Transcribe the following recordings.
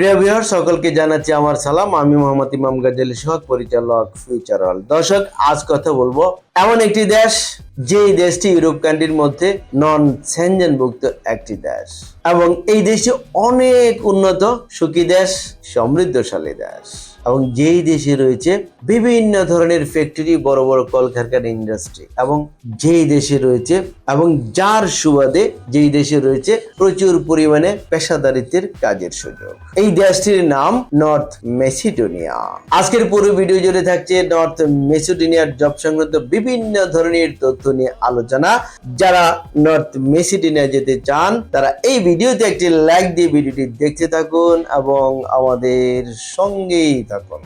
প্রিয় বিহার সকলকে জানাচ্ছি আমার সালাম। আমি মোহাম্মদ ইমাম গাজালি সহ পরিচালক ফিউচার ওয়ার্ল্ড দর্শক, আজ কথা বলব এমন একটি দেশ যে দেশটি ইউরোপ কান্ট্রির মধ্যে নন ভুক্ত একটি দেশ। এবং এই দেশটি অনেক উন্নত, সুখী দেশ, সমৃদ্ধশালী দেশ। এবং যেই দেশে রয়েছে বিভিন্ন ধরনের ফ্যাক্টরি বড় বড় কলকারখানা ইন্ডাস্ট্রি এবং যেই দেশে রয়েছে এবং যার সুবাদে যেই দেশে রয়েছে প্রচুর পরিমাণে পেশাদারিত্বের কাজের সুযোগ। এই দেশটির নাম নর্থ মেসিডোনিয়া আজকের পুরো ভিডিও জুড়ে থাকছে নর্থ মেসিডোনিয়ার জব সংক্রান্ত বিভিন্ন ধরনের তথ্য নিয়ে আলোচনা। যারা নর্থ মেসিডোনিয়া যেতে চান, তারা এই ভিডিওতে একটি লাইক দিয়ে ভিডিওটি দেখতে থাকুন এবং আমাদের সঙ্গেই থাকুন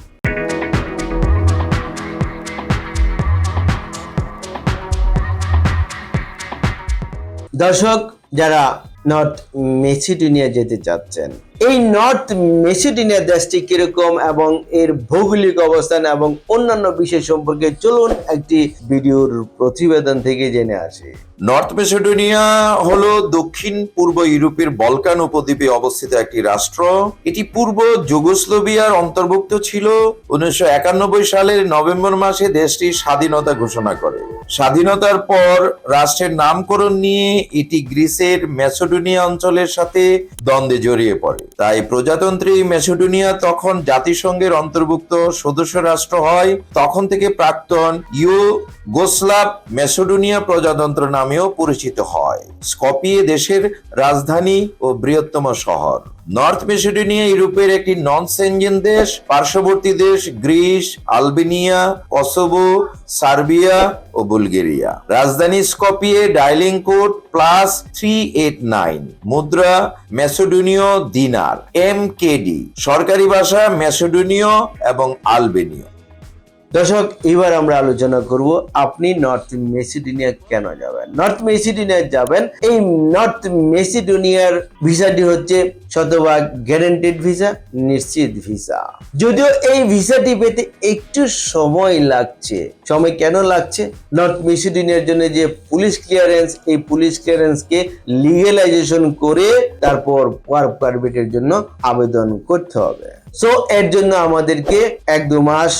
দর্শক যারা নর্থ মেসিডোনিয়া যেতে চাচ্ছেন এই নর্থ মেসিডোনিয়া দেশটি কীরকম এবং এর ভৌগোলিক অবস্থান এবং অন্যান্য বিষয় সম্পর্কে চলুন একটি ভিডিওর প্রতিবেদন থেকে জেনে আসি। নর্থ মেসিডোনিয়া হলো দক্ষিণ পূর্ব ইউরোপের বলকান উপদ্বীপে অবস্থিত একটি রাষ্ট্র। এটি পূর্ব যুগোস্লোভিয়ার অন্তর্ভুক্ত ছিল। উনিশশো একানব্বই সালের নভেম্বর মাসে দেশটি স্বাধীনতা ঘোষণা করে। স্বাধীনতার পর রাষ্ট্রের নামকরণ নিয়ে এটি গ্রিসের মেসোডোনিয়া অঞ্চলের সাথে দ্বন্দ্বে জড়িয়ে পড়ে। তাই প্রজাতন্ত্রী মেসিডোনিয়া তখন জাতিসংঘের অন্তর্ভুক্ত সদস্য রাষ্ট্র হয় তখন থেকে প্রাক্তন ইউ গোসলাভ মেসোডোনিয়া প্রজাতন্ত্র নামেও পরিচিত হয়। স্কপিয়ে দেশের রাজধানী ও বৃহত্তম শহর। নর্থ মেসিডোনিয়া ইউরোপের একটি নন সেনজেন দেশ, পার্শ্ববর্তী দেশ গ্রিস, আলবেনিয়া, কসোভো, সার্বিয়া ও বুলগেরিয়া। রাজধানী Skopje dialling code plus three eight nine, মুদ্রা মেসোডোনীয় দিনার, এম কেডি সরকারি ভাষা মেসোডোনীয় এবং আলবেনীয়। দর্শক, এবার আমরা আলোচনা করব আপনি নর্থ মেসিডোনিয়া কেন যাবেন? নর্থ মেসিডোনিয়া যাবেন, এই নর্থ মেসিডোনিয়ার ভিসাটি হচ্ছে শতভাগ গ্যারান্টেড ভিসা নিশ্চিত ভিসা যদিও এই ভিসাটি পেতে একটু সময় লাগছে। সময় কেন লাগছে? নর্থ মেসিডোনিয়ার জন্য যে পুলিশ ক্লিয়ারেন্স এই পুলিশ ক্লিয়ারেন্সকে লিগেলাইজেশন করে তারপর ওয়ার্ক পারমিটের জন্য আবেদন করতে হবে। সো এর জন্য আমাদেরকে এক দু মাস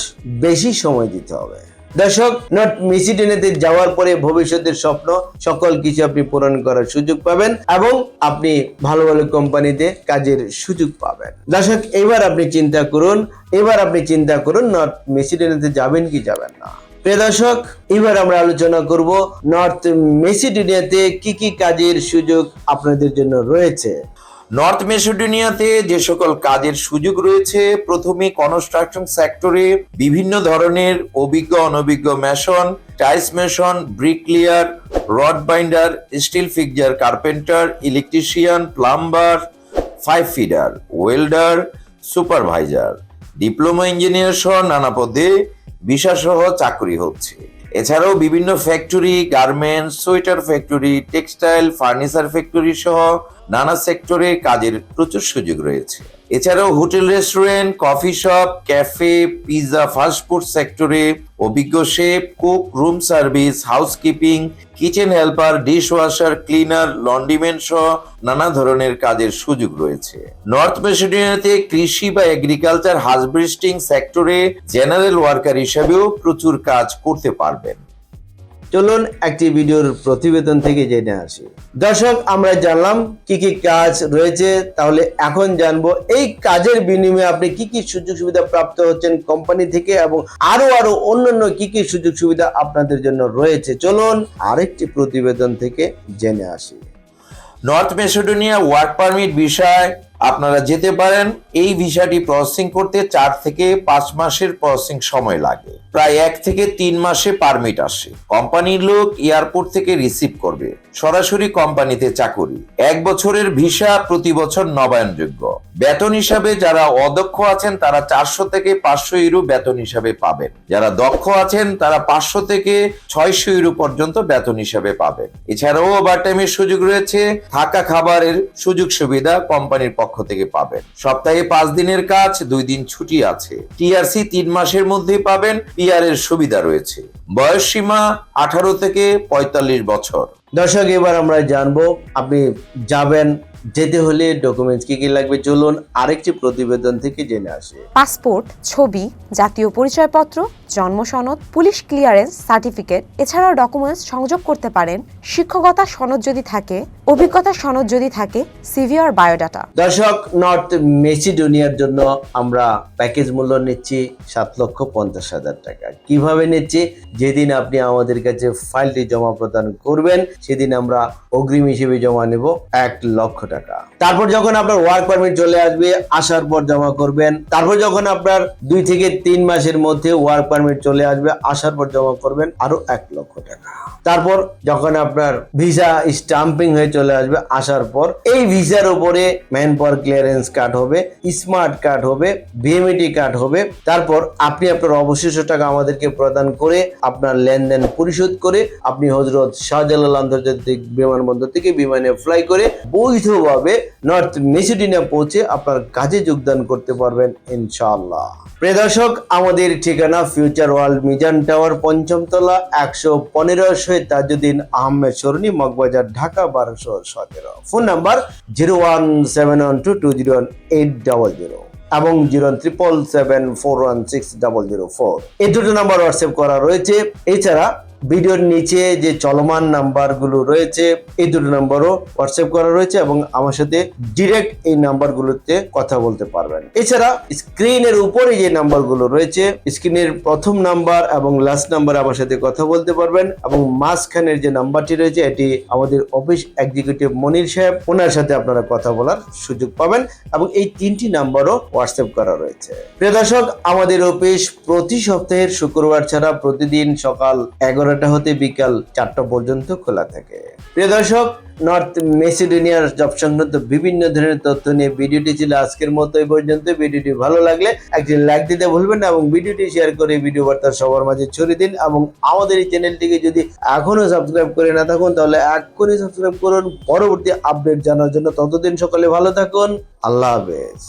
বেশি সময় দিতে হবে। দর্শক নট মেসিডেনেতে যাওয়ার পরে ভবিষ্যতের স্বপ্ন, সকল কিছু আপনি পূরণ করার সুযোগ পাবেন এবং আপনি ভালো ভালো কোম্পানিতে কাজের সুযোগ পাবেন। দর্শক, এবার আপনি চিন্তা করুন, এবার আপনি চিন্তা করুন নট মেসিডেনেতে যাবেন কি যাবেন না। প্রিয় দর্শক, এবার আমরা আলোচনা করব নর্থ মেসিডোনিয়াতে কি কি কাজের সুযোগ আপনাদের জন্য রয়েছে। নর্থ মেসিডোনিয়াতে যে সকল কাজের সুযোগ রয়েছে, প্রথমে কনস্ট্রাকশন সেক্টরে বিভিন্ন ধরনের অভিজ্ঞ, অনভিজ্ঞ mason tiles mason bricklayer rod binder steel fixer carpenter electrician plumber pipe fitter welder supervisor diploma engineer সহ নানা পদে সহ চাকরি হচ্ছে। এছাড়াও বিভিন্ন factory garments sweater factory textile furniture factory সহ নানা সেক্টরে কাজের প্রচুর সুযোগ রয়েছে। এছাড়াও hotel, restaurant, coffee shop, cafe pizza fast food সেক্টরে অভিজ্ঞ chef, cook, room service, housekeeping, kitchen helper dish washer cleaner laundryman সহ নানা ধরনের কাজের সুযোগ রয়েছে। নর্থ মেসিডোনিয়াতে কৃষি বা এগ্রিকালচার হাজব্রিস্টিং সেক্টরে জেনারেল ওয়ার্কার হিসেবেও প্রচুর কাজ করতে পারবেন। চলুন একটি ভিডিওর প্রতিবেদন থেকে জেনে আসি। দর্শক, আমরা জানলাম কি কি কাজ রয়েছে, তাহলে এখন জানব এই কাজের বিনিময়ে আপনি কি কি সুযোগ সুবিধা প্রাপ্ত হচ্ছেন কোম্পানি থেকে এবং আরও আরও অন্যান্য কি কি সুযোগ সুবিধা আপনাদের জন্য রয়েছে। চলুন আরেকটি প্রতিবেদন থেকে জেনে আসি। নর্থ মেসিডোনিয়া ওয়ার্ক পারমিট বিষয় আপনারা যেতে পারেন। এই ভিসাটি প্রসেসিং করতে চার থেকে পাঁচ মাসের প্রসেসিং সময় লাগে। প্রায় এক থেকে তিন মাসে পারমিট আসে। কোম্পানির লোক এয়ারপোর্ট থেকে রিসিভ করবে। সরাসরি কোম্পানিতে চাকুরি। এক বছরের ভিসা প্রতি বছর নবায়নযোগ্য। বেতন হিসাবে যারা অদক্ষ আছেন, তারা চারশো থেকে পাঁচশো ইউরো বেতন হিসাবে পাবেন। যারা দক্ষ আছেন, তারা পাঁচশো থেকে ছয়শো ইউরো পর্যন্ত বেতন হিসাবে পাবেন। এছাড়াও ওভার ওভারটাইমের সুযোগ রয়েছে। থাকা খাবারের সুযোগ সুবিধা কোম্পানির পক্ষ থেকে পাবেন। সপ্তাহে পাঁচ দিনের কাজ, দুই দিন ছুটি আছে। টিআরসি তিন মাসের মধ্যে পাবেন পিআর এর সুবিধা রয়েছে। বয়স সীমা আঠারো থেকে পঁয়তাল্লিশ বছর। দর্শক, এবার আমরা জানব, আপনি যাবেন যেতে হলে ডকুমেন্টস কি কি লাগবে চলুন আরেকটি প্রতিবেদন থেকে জেনে আসে। পাসপোর্ট ছবি জাতীয় পরিচয়পত্র জন্ম সনদ পুলিশ ক্লিয়ারেন্স সার্টিফিকেট এছাড়াও ডকুমেন্টস সংযোগ করতে পারেন শিক্ষকতা সনদ যদি থাকে অভিজ্ঞতা সনদ যদি থাকে সিভি আর বায়োডাটা দর্শক নর্থ মেসিডোনিয়ার জন্য আমরা প্যাকেজ মূল্য নিচ্ছি সাত লক্ষ পঞ্চাশ হাজার টাকা। কীভাবে নিচ্ছি? যেদিন আপনি আমাদের কাছে ফাইলটি জমা প্রদান করবেন সেদিন আমরা অগ্রিম হিসেবে জমা নেব এক লক্ষ টাকা। তারপর যখন আপনার ওয়ার্ক পারমিট চলে আসবে, আসার পর জমা করবেন, তারপর যখন আপনার দুই থেকে তিন মাসের মধ্যে ওয়ার্ক পারমিট চলে আসবে, আসার পর জমা করবেন আরও এক লক্ষ টাকা। তারপর যখন আপনার ভিসা স্টাম্পিং হয়ে চলে আসবে, আসার পর এই ভিসার উপরে ম্যান পাওয়ার ক্লিয়ারেন্স কার্ড হবে স্মার্ট কার্ড হবে ভিএমইটি কার্ড হবে। তারপর আপনি আপনার অবশিষ্ট টাকা আমাদেরকে প্রদান করে আপনার লেনদেন পরিশোধ করে, আপনি হজরত শাহজালাল আন্তর্জাতিক বিমানবন্দর থেকে বিমানে ফ্লাই করে বৈধভাবে নর্থ মেসিডিনা পৌঁছে আপনার কাজে যোগদান করতে পারবেন, ইনশাআল্লাহ। প্রিয় দর্শক, আমাদের ঠিকানা ফিউচার ওয়ার্ল্ড মিজান টাওয়ার পঞ্চম তলা একশো পনেরো শহীদ তাজুদ্দিন আহমেদ সরণি, মগবাজার, ঢাকা, বারোশো সতেরো। Phone number zero one seven one two two zero one eight double zero এবং zero triple seven four one six double zero four. এই দুটো নাম্বার হোয়াটসঅ্যাপ করা রয়েছে। এছাড়া ভিডিওর নিচে যে চলমান নাম্বারগুলো রয়েছে, এই দুটো নাম্বারও হোয়াটসঅ্যাপ করা রয়েছে এবং আমার সাথে ডিরেক্ট এই নাম্বারগুলোতে কথা বলতে পারবেন। এছাড়া স্ক্রিনের উপরে যে নাম্বারগুলো রয়েছে স্ক্রিনের প্রথম নাম্বার এবং লাস্ট নাম্বার আমার সাথে কথা বলতে পারবেন এবং মাঝখানের যে নাম্বারটি রয়েছে, এটি আমাদের অফিস এক্সিকিউটিভ মনির সাহেব, ওনার সাথে আপনারা কথা বলার সুযোগ পাবেন এবং এই তিনটি নাম্বারও হোয়াটসঅ্যাপ করা রয়েছে। প্রিয় দর্শক, আমাদের অফিস প্রতি সপ্তাহের শুক্রবার ছাড়া প্রতিদিন সকাল এগারোটা হতে বিকাল চারটা পর্যন্ত খোলা থাকে। প্রিয় দর্শক, নর্থ মেসিডোনিয়ার জব সংক্রান্ত বিভিন্ন ধরনের তথ্য নিয়ে ভিডিওটি ছিল আজকের মতো এই পর্যন্ত। ভিডিওটি ভালো লাগলে একটি লাইক দিতে ভুলবেন না এবং ভিডিওটি শেয়ার করে ভিডিও বার্তা সবার মাঝে ছড়িয়ে দিন এবং আমাদের এই চ্যানেলটিকে যদি এখনও সাবস্ক্রাইব করে না থাকুন, তাহলে এক্ষুনি সাবস্ক্রাইব করুন। পরবর্তী আপডেট জানার জন্য ততদিন সকালে ভালো থাকুন। আল্লাহ হাফেজ।